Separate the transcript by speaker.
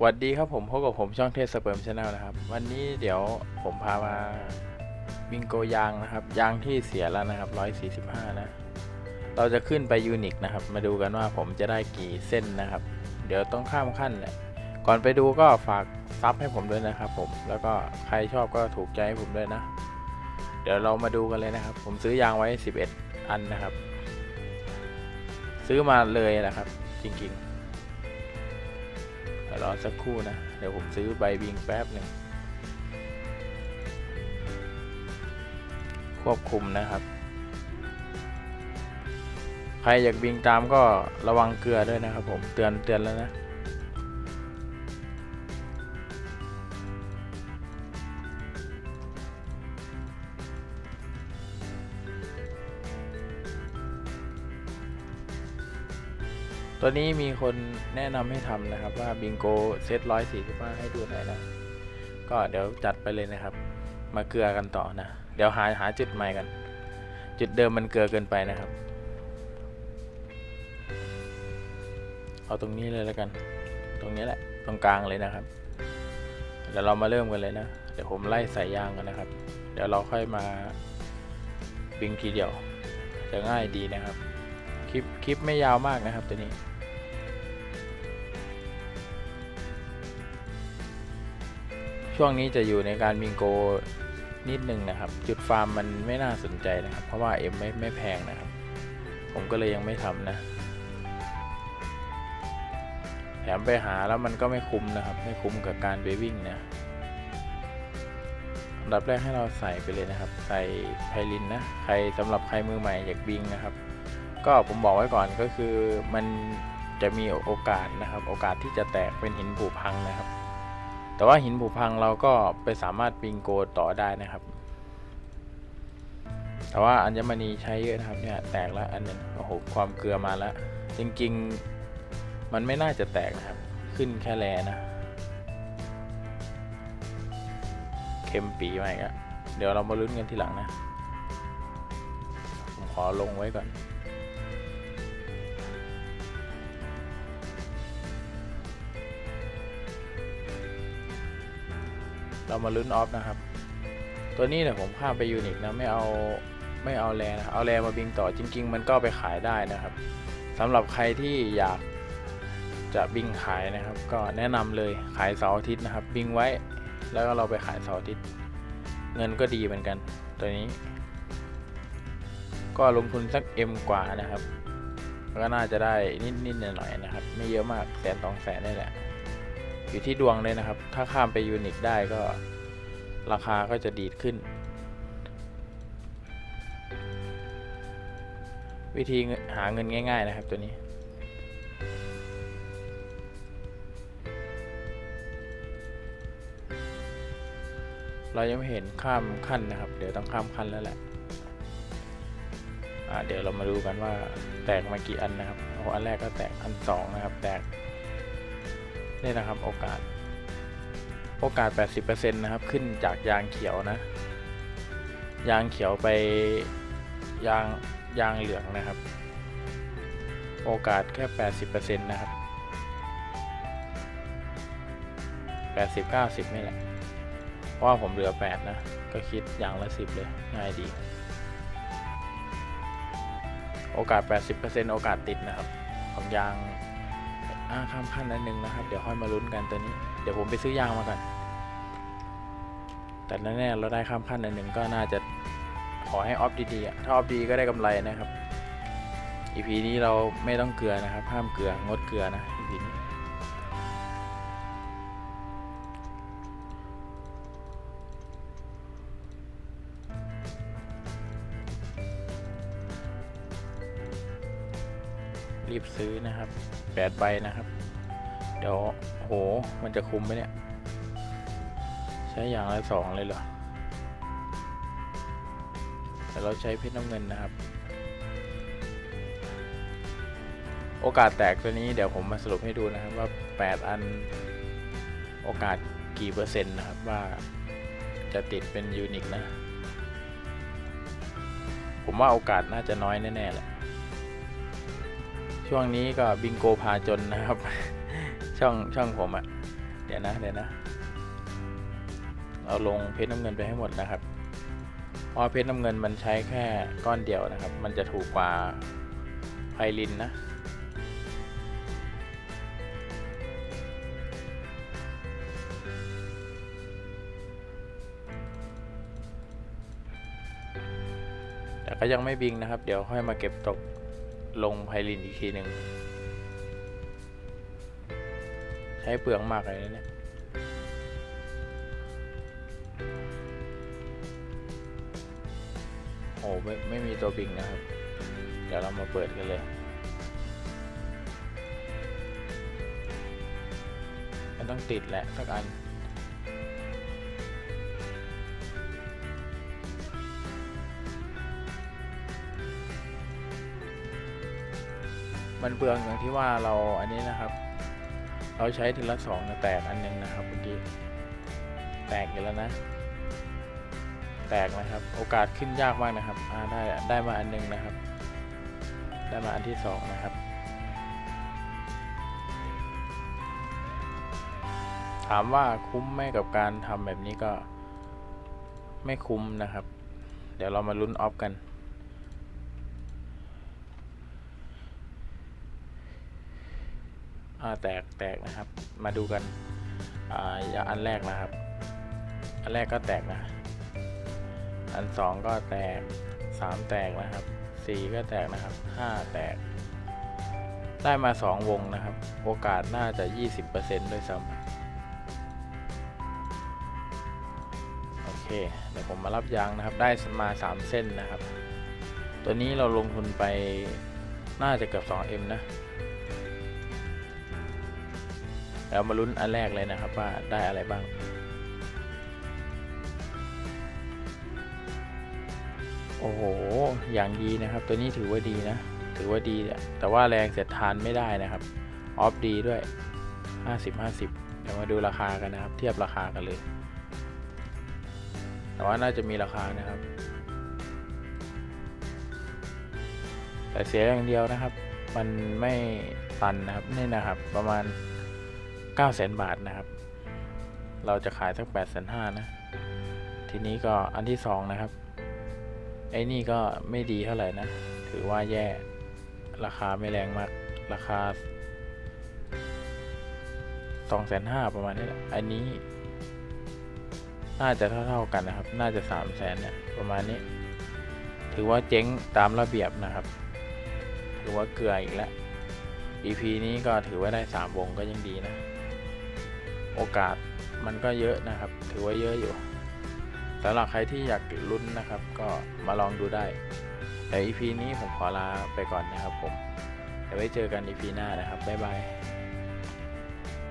Speaker 1: สวัสดีครับผมพบกับผมช่องเทสเปิร์มชาแนลนะครับ วันนี้เดี๋ยวผมพามาบิงโกยางนะครับ ยางที่เสียแล้วนะครับ145 นะ เราจะขึ้นไปยูนิคนะครับ มาดูกันว่าผมจะได้กี่เส้นนะครับ เดี๋ยวต้องข้ามขั้นแหละ ก่อนไปดูก็ฝากซับให้ผมด้วยนะครับผมแล้วก็ใครชอบก็ถูกใจให้ผมด้วยนะ เดี๋ยวเรามาดูกันเลยนะครับ ผมซื้อยางไว้ 11 อันนะครับ ซื้อมาเลยนะครับ จริงๆ รอสักครู่นะ เดี๋ยวผมซื้อใบบิงแป๊บหนึ่งควบคุมนะครับ ใครอยากบิงตามก็ระวังเกลือด้วยนะครับผมเตือนเตือนแล้วนะ ตัวนี้มีคนแนะนำให้ทำนะครับว่าบิงโกเซตร้อยสี่สิบห้าให้ดูหน่อยนะ ก็เดี๋ยวจัดไปเลยนะครับ มาเกลือกันต่อนะ เดี๋ยวหาหาจุดใหม่กัน จุดเดิมมันเกลือเกินไปนะครับ เอาตรงนี้เลยแล้วกัน ตรงนี้แหละ ตรงกลางเลยนะครับ เดี๋ยวเรามาเริ่มกันเลยนะ เดี๋ยวผมไล่สายยางกันนะครับ เดี๋ยวเราค่อยมาบิงทีเดียว จะง่ายดีนะครับ คลิปคลิปไม่ยาวมากนะครับตัวนี้ ช่วงนี้จะอยู่ในการบิงโกนิดนึงนะครับ จุดฟาร์มมันไม่น่าสนใจนะครับ เพราะว่าเอ็มไม่ไม่แพงนะครับ ผมก็เลยยังไม่ทำนะ แถมไปหาแล้วมันก็ไม่คุ้มนะครับ ไม่คุ้มกับการไปวิ่งนะอันดับแรกให้เราใส่ไปเลยนะครับ ใส่ไพลินนะ ใครสำหรับใครมือใหม่อยากบิงนะครับ ก็ผมบอกไว้ก่อนก็คือมันจะมีโอกาสนะครับ โอกาสที่จะแตกเป็นหินผุพังนะครับ แต่ว่าหินผุพังเราก็ไปสามารถปิงโกต่อได้นะครับ แต่ว่าอัญมณีใช้เยอะนะครับเนี่ยแตกแล้วอันหนึ่งโอ้โหความเกลือมาแล้ว จริงๆมันไม่น่าจะแตกนะครับ ขึ้นแค่แลนะเค็มปีใหม่ก็เดี๋ยวเรามาลุ้นกันทีหลังนะ ผมขอลงไว้ก่อน เรามาลุ้นออฟนะครับ ตัวนี้เนี่ยผมข้ามไปยูนิคนะไม่เอาไม่เอาแรนะเอาแรมาบิงต่อจริง ๆ มันก็ไปขายได้นะครับสำหรับใครที่อยากจะบิงขายนะครับ ก็แนะนำเลยขายเสาร์อาทิตย์นะครับ บิงไว้แล้วก็เราไปขายเสาร์อาทิตย์ เงินก็ดีเหมือนกัน ตัวนี้ ก็ลงทุนสัก M กว่านะครับ ก็น่าจะได้นิดๆหน่อยๆนะครับ ไม่เยอะมากแสนสองแสนนี่แหละ อยู่ที่ดวงเลยนะครับ ถ้าข้ามไปยูนิคได้ก็ราคาก็จะดีดขึ้น วิธีหาเงินง่าย ๆ นะครับตัวนี้ เรายังไม่เห็นข้ามขั้นนะครับ เดี๋ยวต้องข้ามขั้นแล้วแหละอ่าเดี๋ยวเรามาดูกันว่าแตกมากี่อันนะครับโอ้อันแรกก็แตกอันสองนะครับ แตก นี่นะครับโอกาส โอกาส 80%นะครับ ขึ้นจากยางเขียวนะ ยางเขียวไปยางยางเหลืองนะครับ โอกาสแค่ 80%นะครับ80 90นี่แหละ เพราะว่าผมเหลือ 8 นะ ก็คิดอย่างละ 10 เลย ง่ายดี โอกาส 80%โอกาสติดนะครับ ของยาง อ่าข้ามขั้นอันหนึ่งนะครับ เดี๋ยวค่อยมาลุ้นกันตัวนี้ เดี๋ยวผมไปซื้อยางมาก่อนแต่แน่ๆเราได้ข้ามขั้นอันหนึ่งก็น่าจะขอให้ออฟดีๆถ้าออฟดีก็ได้กำไรนะครับ EP นี้เราไม่ต้องเกลือนะครับ ห้ามเกลืองดเกลือนะ EP นี้ รีบซื้อนะครับแปดใบนะครับ เดี๋ยวโหมันจะคุ้มไหมเนี่ย ใช้อย่างละสองเลยเหรอแต่เราใช้เพชรน้ำเงินนะครับ โอกาสแตกตัวนี้เดี๋ยวผมมาสรุปให้ดูนะครับว่า 8 อันโอกาสกี่เปอร์เซ็นต์นะครับว่าจะติดเป็นยูนิคนะ ผมว่าโอกาสน่าจะน้อยแน่ๆแหละ ช่วงนี้ก็บิงโกพาจนนะครับ ช่องช่องผมอะเดี๋ยวนะเดี๋ยวนะ เราลงเพชรน้ำเงินไปให้หมดนะครับเพราะเพชรน้ำเงินมันใช้แค่ก้อนเดียวนะครับ มันจะถูกกว่าไพลินนะแต่ก็ยังไม่บิงนะครับ เดี๋ยวค่อยมาเก็บตก ลงไพลินอีกทีหนึ่งใช้เปลืองมากเลยนะเนี่ยโอ้ไม่ไม่มีตัวบิงนะครับ เดี๋ยวเรามาเปิดกันเลยมันต้องติดแหละสักอัน มันเปลืองอย่างที่ว่าเราอันนี้นะครับ เราใช้ทีละสองนะแตกอันหนึงนะครับเมื่อกี้แตกอยู่แล้วนะ แตกนะครับ โอกาสขึ้นยากมากนะครับอ่าได้ได้มาอันหนึงนะครับ ได้มาอันที่สองนะครับถามว่าคุ้มไหมกับการทำแบบนี้ก็ไม่คุ้มนะครับ เดี๋ยวเรามาลุ้นออฟกัน อ่า แตกแตกนะครับ มาดูกันอ่าอย่างอันแรกนะครับ อันแรกก็แตกนะ อันสองก็แตกสามแตกนะครับสี่ก็แตกนะครับห้าแตก ได้มาสองวงนะครับ โอกาสน่าจะยี่สิบเปอร์เซ็นต์ด้วยซ้ำโอเค เดี๋ยวผมมารับยางนะครับ ได้มาสามเส้นนะครับ ตัวนี้เราลงทุนไปน่าจะเกือบ 2M นะ แล้วมาลุ้นอันแรกเลยนะครับว่าได้อะไรบ้าง โอ้โห อย่างดีนะครับ ตัวนี้ถือว่าดีนะ ถือว่าดี แต่ว่าแรงเสียดทานไม่ได้นะครับ ออฟดีด้วย 50 50 เดี๋ยวมาดูราคากันนะครับ เทียบราคากันเลย แต่ว่าน่าจะมีราคานะครับ แต่เสียอย่างเดียวนะครับ มันไม่ตันนะครับ นี่นะครับ ประมาณ 9 0 0 0 0 บาทนะครับ เราจะขายสัก8 5 0 0 0นะ ทีนี้ก็อันที่สองนะครับ ไอ้นี่ก็ไม่ดีเท่าไหร่นะ ถือว่าแย่ ราคาไม่แรงมาก ราคา2องแสนห้าประมาณนี้แหละ อันนี้ น่าจะเท่าๆกันนะครับ น่าจะ3ามแสนเนี่ยประมาณนี้ ถือว่าเจ๊งตามระเบียบนะครับ ถือว่าเกลืออีกแล้ว EP นี้ก็ถือว่าได้ 3 วงก็ยังดีนะ โอกาสมันก็เยอะนะครับ ถือว่าเยอะอยู่สำหรับใครที่อยากลุ้นนะครับ ก็มาลองดูได้แต่ EP นี้ผมขอลาไปก่อนนะครับผมเดี๋ยวไว้เจอกัน EP หน้านะครับบ๊ายบาย